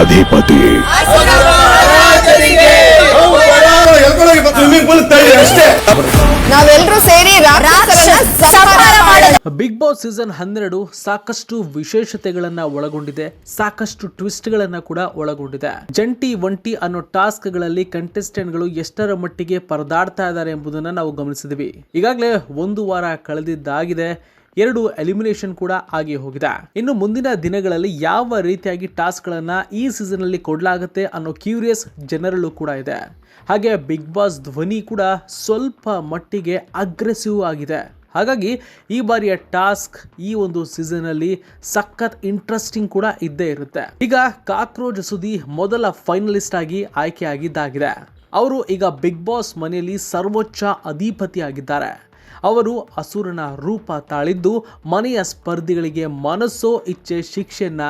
ಅಧಿಪತಿ ನಾವೆಲ್ಲರೂ ಸೇರಿ ಬಿಗ್ ಬಾಸ್ ಸೀಸನ್ ಹನ್ನೆರಡು ಸಾಕಷ್ಟು ವಿಶೇಷತೆಗಳನ್ನ ಒಳಗೊಂಡಿದೆ ಸಾಕಷ್ಟು ಟ್ವಿಸ್ಟ್ ಗಳನ್ನ ಕೂಡ ಒಳಗೊಂಡಿದೆ. ಜಂಟಿ ಒಂಟಿ ಅನ್ನೋ ಟಾಸ್ಕ್ಗಳಲ್ಲಿ ಕಂಟೆಸ್ಟೆಂಟ್ಗಳು ಎಷ್ಟರ ಮಟ್ಟಿಗೆ ಪರದಾಡ್ತಾ ಇದ್ದಾರೆ ಎಂಬುದನ್ನ ನಾವು ಗಮನಿಸಿದ್ವಿ. ಈಗಾಗಲೇ ಒಂದು ವಾರ ಕಳೆದಿದ್ದಾಗಿದೆ. ಎರಡು ಎಲಿಮಿನೇಷನ್ ಕೂಡ ಆಗಿ ಹೋಗಿದೆ. ಇನ್ನು ಮುಂದಿನ ದಿನಗಳಲ್ಲಿ ಯಾವ ರೀತಿಯಾಗಿ ಟಾಸ್ಕ್ ಗಳನ್ನ ಈ ಸೀಸನ್ ಅಲ್ಲಿ ಕೊಡ್ಲಾಗುತ್ತೆ ಅನ್ನೋ ಕ್ಯೂರಿಯಸ್ ಜನರಲ್ಲೂ ಕೂಡ ಇದೆ. ಹಾಗೆ ಬಿಗ್ ಬಾಸ್ ಧ್ವನಿ ಕೂಡ ಸ್ವಲ್ಪ ಮಟ್ಟಿಗೆ ಅಗ್ರೆಸಿವ್ ಆಗಿದೆ. ಹಾಗಾಗಿ ಈ ಬಾರಿಯ ಟಾಸ್ಕ್ ಈ ಒಂದು ಸೀಸನ್ ಅಲ್ಲಿ ಸಖತ್ ಇಂಟ್ರೆಸ್ಟಿಂಗ್ ಕೂಡ ಇದ್ದೇ ಇರುತ್ತೆ. ಈಗ ಕಾಕ್ರೋಜ್ ಸುದಿ ಮೊದಲ ಫೈನಲಿಸ್ಟ್ ಆಗಿ ಆಯ್ಕೆಯಾಗಿದ್ದಾಗಿದೆ. ಅವರು ಈಗ ಬಿಗ್ ಬಾಸ್ ಮನೆಯಲ್ಲಿ ಸರ್ವೋಚ್ಚ ಅಧಿಪತಿ ಆಗಿದ್ದಾರೆ ಅವರು ಅಸುರನ ರೂಪ ತಾಳಿದ್ದು ಮನೆಯ ಸ್ಪರ್ಧಿಗಳಿಗೆ ಮನಸ್ಸೋ ಇಚ್ಛೆ ಶಿಕ್ಷೆಯನ್ನ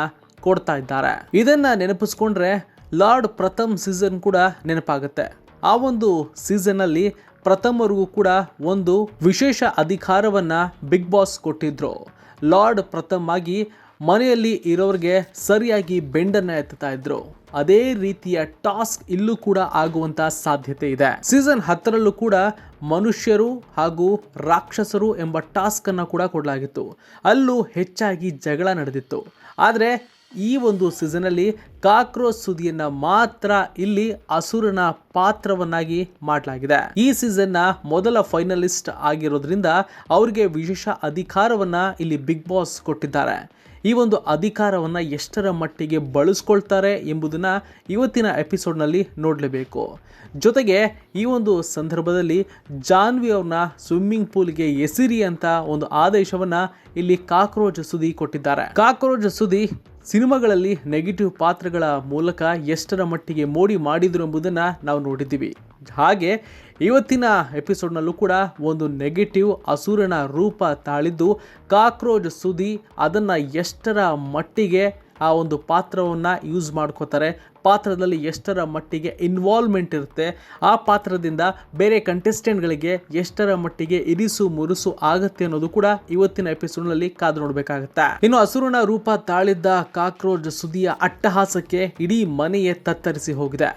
ಕೊಡ್ತಾ ಇದ್ದಾರೆ. ಇದನ್ನ ನೆನಪಿಸ್ಕೊಂಡ್ರೆ ಲಾರ್ಡ್ ಪ್ರಥಮ್ ಸೀಸನ್ ಕೂಡ ನೆನಪಾಗುತ್ತೆ. ಆ ಒಂದು ಸೀಸನ್ ಅಲ್ಲಿ ಪ್ರಥಮರಿಗೂ ಕೂಡ ಒಂದು ವಿಶೇಷ ಅಧಿಕಾರವನ್ನ ಬಿಗ್ ಬಾಸ್ ಕೊಟ್ಟಿದ್ರು. ಲಾರ್ಡ್ ಪ್ರಥಮ್ ಆಗಿ ಮನೆಯಲ್ಲಿ ಇರೋರಿಗೆ ಸರಿಯಾಗಿ ಬೆಂಡನ್ನ ಎತ್ತುತ್ತಾ ಇದ್ರು. ಅದೇ ರೀತಿಯ ಟಾಸ್ಕ್ ಇಲ್ಲೂ ಕೂಡ ಆಗುವಂತ ಸಾಧ್ಯತೆ ಇದೆ. ಸೀಸನ್ ಹತ್ತರಲ್ಲೂ ಕೂಡ ಮನುಷ್ಯರು ಹಾಗೂ ರಾಕ್ಷಸರು ಎಂಬ ಟಾಸ್ಕ್ ಅನ್ನ ಕೂಡ ಕೊಡಲಾಗಿತ್ತು. ಅಲ್ಲೂ ಹೆಚ್ಚಾಗಿ ಜಗಳ ನಡೆದಿತ್ತು. ಆದರೆ ಈ ಒಂದು ಸೀಸನಲ್ಲಿ ಕಾಕ್ರೋಚ್ ಸುದಿಯನ್ನ ಮಾತ್ರ ಇಲ್ಲಿ ಅಸುರನ ಪಾತ್ರವನ್ನಾಗಿ ಮಾಡಲಾಗಿದೆ. ಈ ಸೀಸನ್ನ ಮೊದಲ ಫೈನಲಿಸ್ಟ್ ಆಗಿರೋದ್ರಿಂದ ಅವ್ರಿಗೆ ವಿಶೇಷ ಅಧಿಕಾರವನ್ನ ಇಲ್ಲಿ ಬಿಗ್ ಬಾಸ್ ಕೊಟ್ಟಿದ್ದಾರೆ. ಈ ಒಂದು ಅಧಿಕಾರವನ್ನ ಎಷ್ಟರ ಮಟ್ಟಿಗೆ ಬಳಸ್ಕೊಳ್ತಾರೆ ಎಂಬುದನ್ನ ಇವತ್ತಿನ ಎಪಿಸೋಡ್ನಲ್ಲಿ ನೋಡಲೇಬೇಕು. ಜೊತೆಗೆ ಈ ಒಂದು ಸಂದರ್ಭದಲ್ಲಿ ಜಾನ್ವಿ ಅವ್ರನ್ನ ಸ್ವಿಮ್ಮಿಂಗ್ ಪೂಲ್ಗೆ ಎಸಿರಿ ಅಂತ ಒಂದು ಆದೇಶವನ್ನ ಇಲ್ಲಿ ಕಾಕ್ರೋಚ್ ಸುದಿ ಕೊಟ್ಟಿದ್ದಾರೆ. ಕಾಕ್ರೋಚ್ ಸುದಿ ಸಿನಿಮಾಗಳಲ್ಲಿ ನೆಗೆಟಿವ್ ಪಾತ್ರಗಳ ಮೂಲಕ ಎಷ್ಟರ ಮಟ್ಟಿಗೆ ಮೋಡಿ ಮಾಡಿದರು ಎಂಬುದನ್ನು ನಾವು ನೋಡಿದ್ದೀವಿ. ಹಾಗೆ ಇವತ್ತಿನ ಎಪಿಸೋಡ್ನಲ್ಲೂ ಕೂಡ ಒಂದು ನೆಗೆಟಿವ್ ಅಸುರನ ರೂಪ ತಾಳಿದ್ದು ಕಾಕ್ರೋಚ್ ಸುದಿ ಅದನ್ನು ಎಷ್ಟರ ಮಟ್ಟಿಗೆ ಆ ಒಂದು ಪಾತ್ರವನ್ನು ಯೂಸ್ ಮಾಡ್ಕೋತಾರೆ. ಪಾತ್ರದಲ್ಲಿ ಎಷ್ಟರ ಮಟ್ಟಿಗೆ ಇನ್ವಾಲ್ವ್ಮೆಂಟ್ ಇರುತ್ತೆ, ಆ ಪಾತ್ರದಿಂದ ಬೇರೆ ಕಂಟೆಸ್ಟೆಂಟ್ಗಳಿಗೆ ಎಷ್ಟರ ಮಟ್ಟಿಗೆ ಇರಿಸು ಮುರುಸು ಆಗುತ್ತೆ ಅನ್ನೋದು ಕೂಡ ಇವತ್ತಿನ ಎಪಿಸೋಡ್ನಲ್ಲಿ ಕಾದು ನೋಡಬೇಕಾಗತ್ತೆ. ಇನ್ನು ಹಸುರನ ರೂಪ ತಾಳಿದ್ದ ಕಾಕ್ರೋಚ್ ಸುದಿಯ ಅಟ್ಟಹಾಸಕ್ಕೆ ಇಡೀ ಮನೆಯೇ ತತ್ತರಿಸಿ ಹೋಗಿದೆ.